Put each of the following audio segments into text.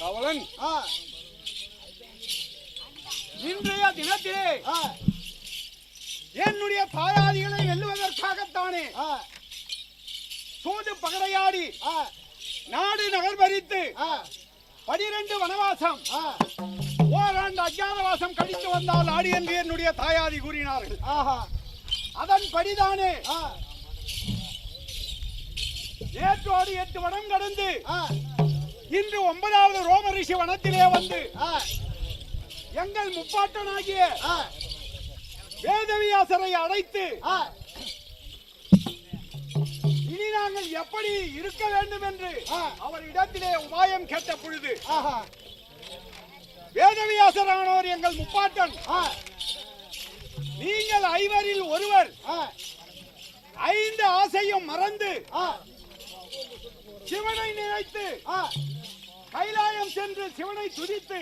கவலன். இன்றைய தினத்திலே என்னுடைய தாயாதிகளை வெல்லுவதற்காகத்தானே சூது பகடையாடி நாடு நகர் பறித்து பனிரெண்டு வனவாசம் ஓராண்டு அஜாதவாசம் கழித்து வந்தால் ஆடி என்று என்னுடைய தாயாதி கூறினார்கள். ஆஹா, அதன்படிதானே ஆ, நேற்றோடு எட்டு வனம் கடந்து இன்று ஒன்பதாவது ரோம ரிஷி வனத்திலே வந்து ஆ, எங்கள் முப்பாட்டனாகிய ஆ, வேதவியாசரை அழைத்து ஆ, இனி நாங்கள் எப்படி இருக்க வேண்டும் என்று ஆ. அவர் இடத்திலே உபாயம் கேட்ட பொழுது வேதவியாசரானவர் எங்கள் முப்பாட்டன் ஆ, நீங்கள் ஐவரில் ஒருவர் ஆ, ஐந்து ஆசையும் மறந்து ஆ, சிவனை நினைத்து ஆ, கைலாயம் சென்று சிவனை துதித்து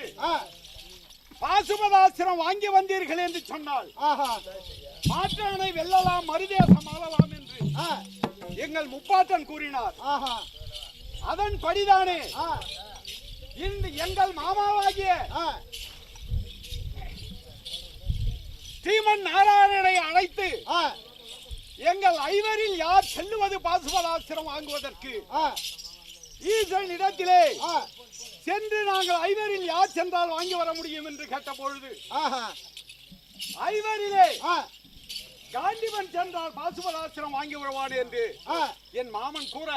பாசுபதாசிரம் வாங்கி வந்தீர்கள் என்று சொன்னால் ஆஹா, மாற்றானை வெல்லலாம் மறுதேசம் ஆளலாம் என்று எங்கள் முப்பாட்டன் கூறினார். ஆஹா, அதன் படிதானே இந்த எங்கள் மாமாவாகிய ஸ்ரீமன் நாராயணனை அழைத்து எங்கள் ஐவரில் யார் செல்லுவது பாசுபதாசிரம் வாங்குவதற்கு? ஈசன் இடத்திலே சென்று நாங்கள் ஐவரில் யார் சென்றால் வாங்கி வர முடியும் என்று கேட்ட பொழுது ஐவரிலே காண்டிவன் சென்றால் பாசுபதாசிரம் வாங்கி வருவான் என்று என் மாமன் கூற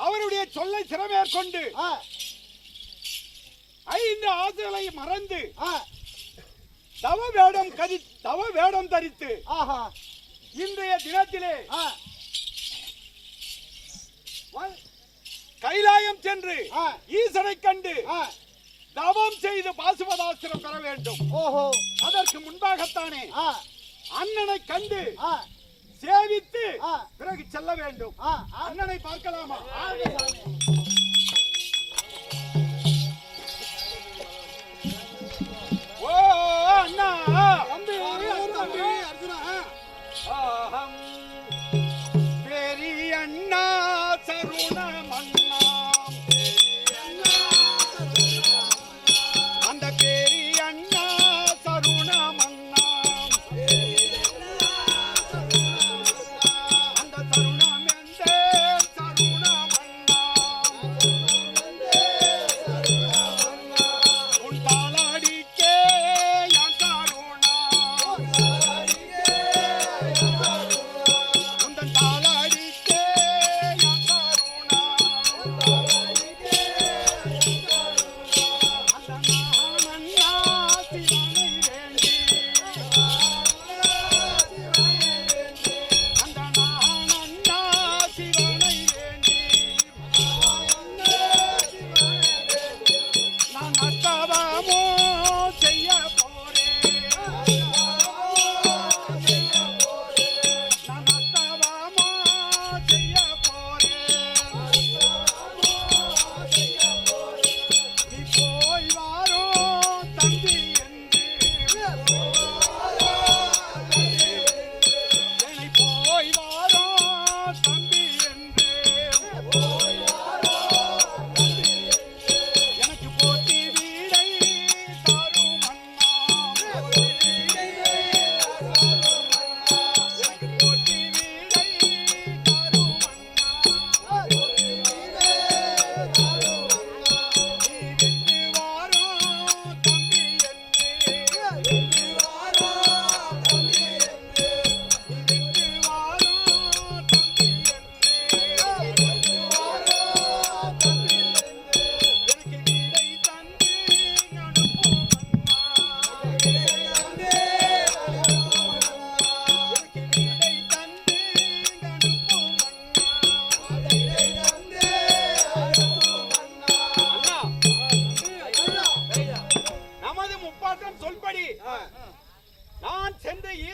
அவருடைய சொல்லை சிறமேற்கொண்டு ஐந்து ஆசைகளை மறந்து தவ வேடம் கரி தவ வேடம் தரித்து ஆஹா, இன்றைய தினத்திலே ஆ, கைலாயம் சென்று. ஈசனை கண்டு தவம் செய்து பாசுபதாசிரம் பெற வேண்டும். ஓஹோ, அதற்கு முன்பாகத்தானே அண்ணனை கண்டு சேவித்து. பிறகு செல்ல வேண்டும். அண்ணனை பார்க்கலாமா?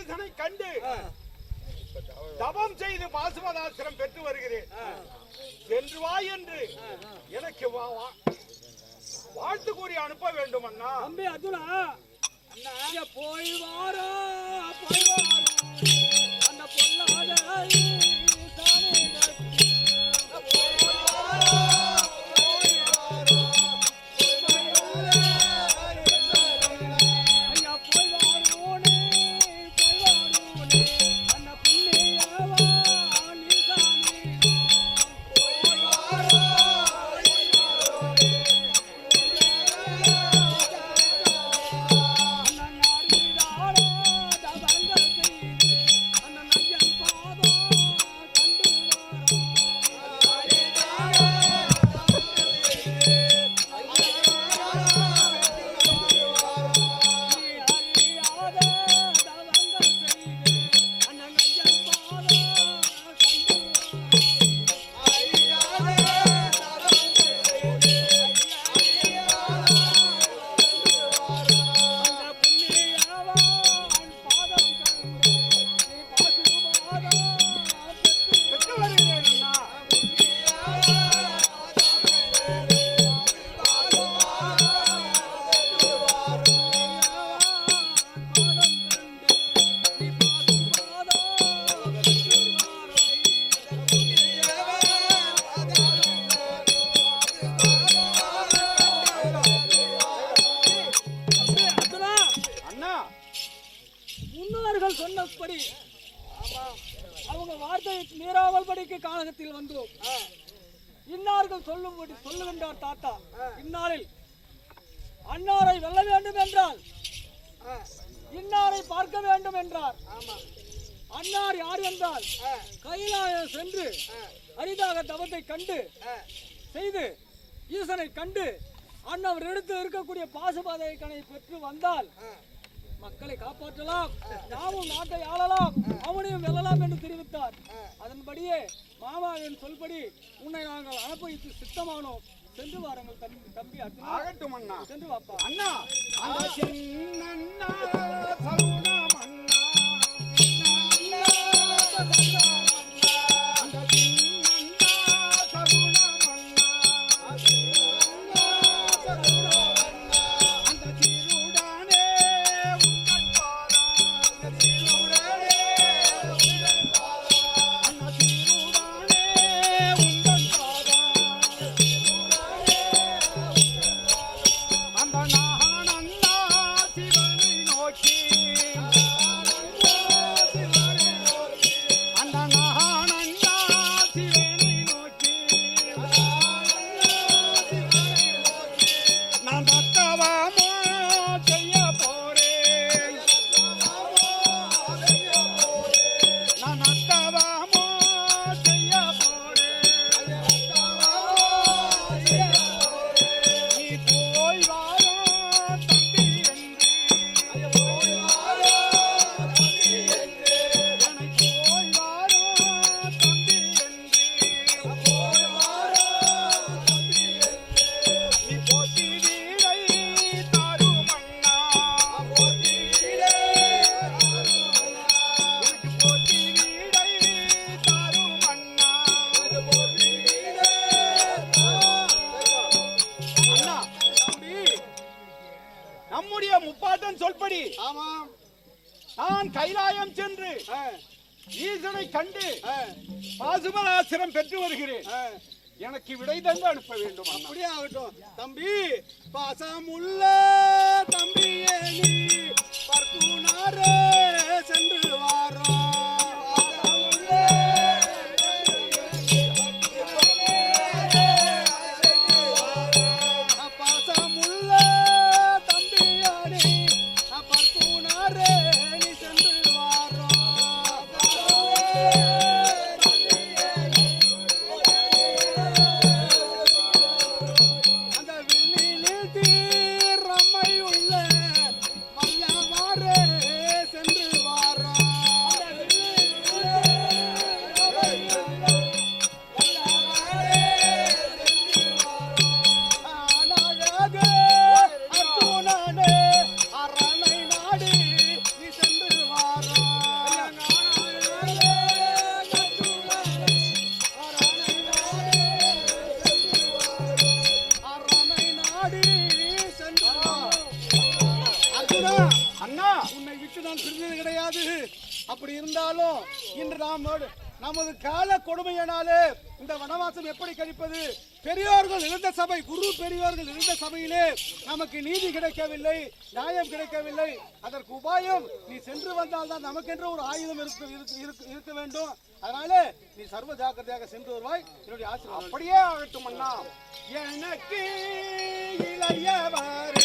சென்று ஈசனை கண்டு தபம் செய்து பாசுபதாசிரம் பெற்று வருகிறேன். சென்று வா என்று எனக்கு வா- வா- வாழ்த்து கூறி அனுப்ப வேண்டும் அண்ணா தம்பி அர்ஜுனா போய் வாரோ போய் படிக்க வந்தோம் இன்னார்கள் சொல்லும்படி சொல்லுகின்றார் தாத்தா. இன்னாரில் அன்னாரை வெல்ல வேண்டும் என்றால் இன்னாரை பார்க்க வேண்டும் என்றார். அன்னார் யார் என்றால் கைலாய சென்று அரிதாக தவத்தை கண்டு செய்து ஈசனை கண்டு அன்னவர் எடுத்து இருக்கக்கூடிய பாசுபாதை கணை பெற்று வந்தால் மக்களை காப்பாற்றலாம். நாமும் நாட்டை ஆளலாம். அவனையும் வெல்லலாம் என்று தெரிவித்தார். அதன்படியே மாமாவின் சொல்படி உன்னை நாங்கள் அனுப்பி சித்தமானோம். சென்று வாருங்கள் தம்பி தம்பி அர்ஜுனா. அண்ணா. சென்று வாப்பா. அண்ணா. அப்படியே ஆகட்டும் தம்பி பாசமுள்ள தம்பியே நீ பர்க்குனாரே சென்று வாரோம் அப்படி இருந்தாலும் இன்று நாம் நமது கால கொடுமையினாலே இந்த வனவாசம் எப்படி கழிப்பது பெரியோர்கள் இருந்த சபை குரு பெரியோர்கள் இருந்த சபையிலே நமக்கு நீதி கிடைக்கவில்லை நியாயம் கிடைக்கவில்லை. அதற்கு உபாயம் நீ சென்று வந்தால் தான் நமக்கென்று ஒரு ஆயுதம் இருக்க வேண்டும். அதனால நீ சர்வ ஜாக்கிரதையாக சென்று வருவாய். என்னுடைய ஆசீர்வாதம். அப்படியே ஆகட்டும் அண்ணா. எனக்கு இளையவரே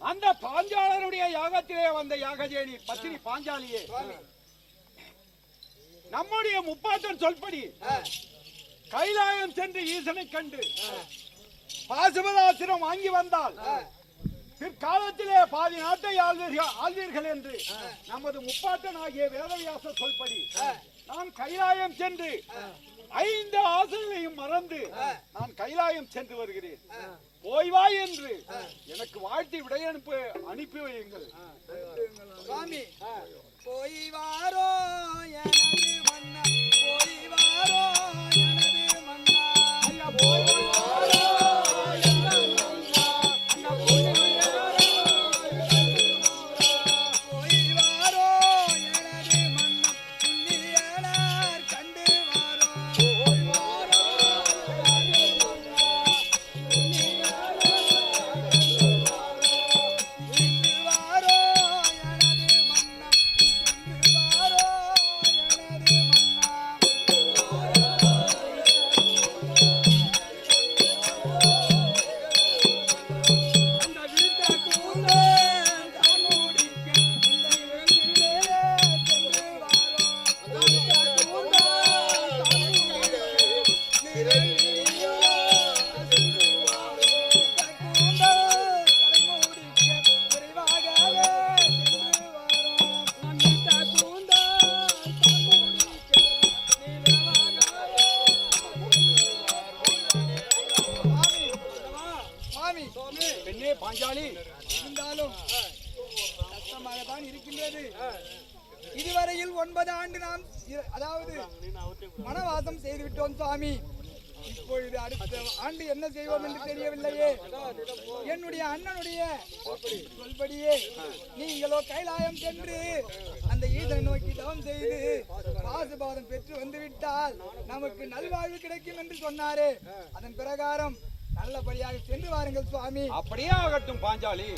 அந்த பாஞ்சாலனுடைய யாகத்திலே வந்த யாகஜேனி பத்தினி பாஞ்சாலியே. நம்முடைய முப்பாட்டன் சொல்படி கைலாயம் சென்று ஈசனை கண்டு பாசுபதாசிரம் வாங்கி வந்தால் பிற்காலத்திலே பாதி நாட்டை ஆள்வீர்கள் ஆள்வீர்கள் என்று நமது முப்பாட்டன் ஆகிய வேதவியாச சொல்படி நான் கைலாயம் சென்று ஐந்து ஆசைகளையும் மறந்து நான் கைலாயம் சென்று வருகிறேன் போய் வா என்று எனக்கு வாழ்த்தி விடையனுப்பு அனுப்பி வையுங்கள் சுவாமி போய் வாரோ ஒன்பது ஆண்டு நாம் அதாவது மனவாசம் செய்து விட்டோம் சுவாமி. இப்பொழுது அடுத்த ஆண்டு என்ன செய்வோம் என்று தெரியவில்லையே. என்னுடைய அண்ணனுடைய சொல்படியே நீங்களோ கைலாயம் சென்று அந்த ஈதனை நோக்கி தவம் செய்து பாசுபாதம் பெற்று வந்துவிட்டால் நமக்கு நல்வாழ்வு கிடைக்கும் என்று சொன்னாரே. அதன் பிரகாரம் நல்லபடியாக சென்று வாருங்கள் சுவாமி. அப்படியே ஆகட்டும் பாஞ்சாலி.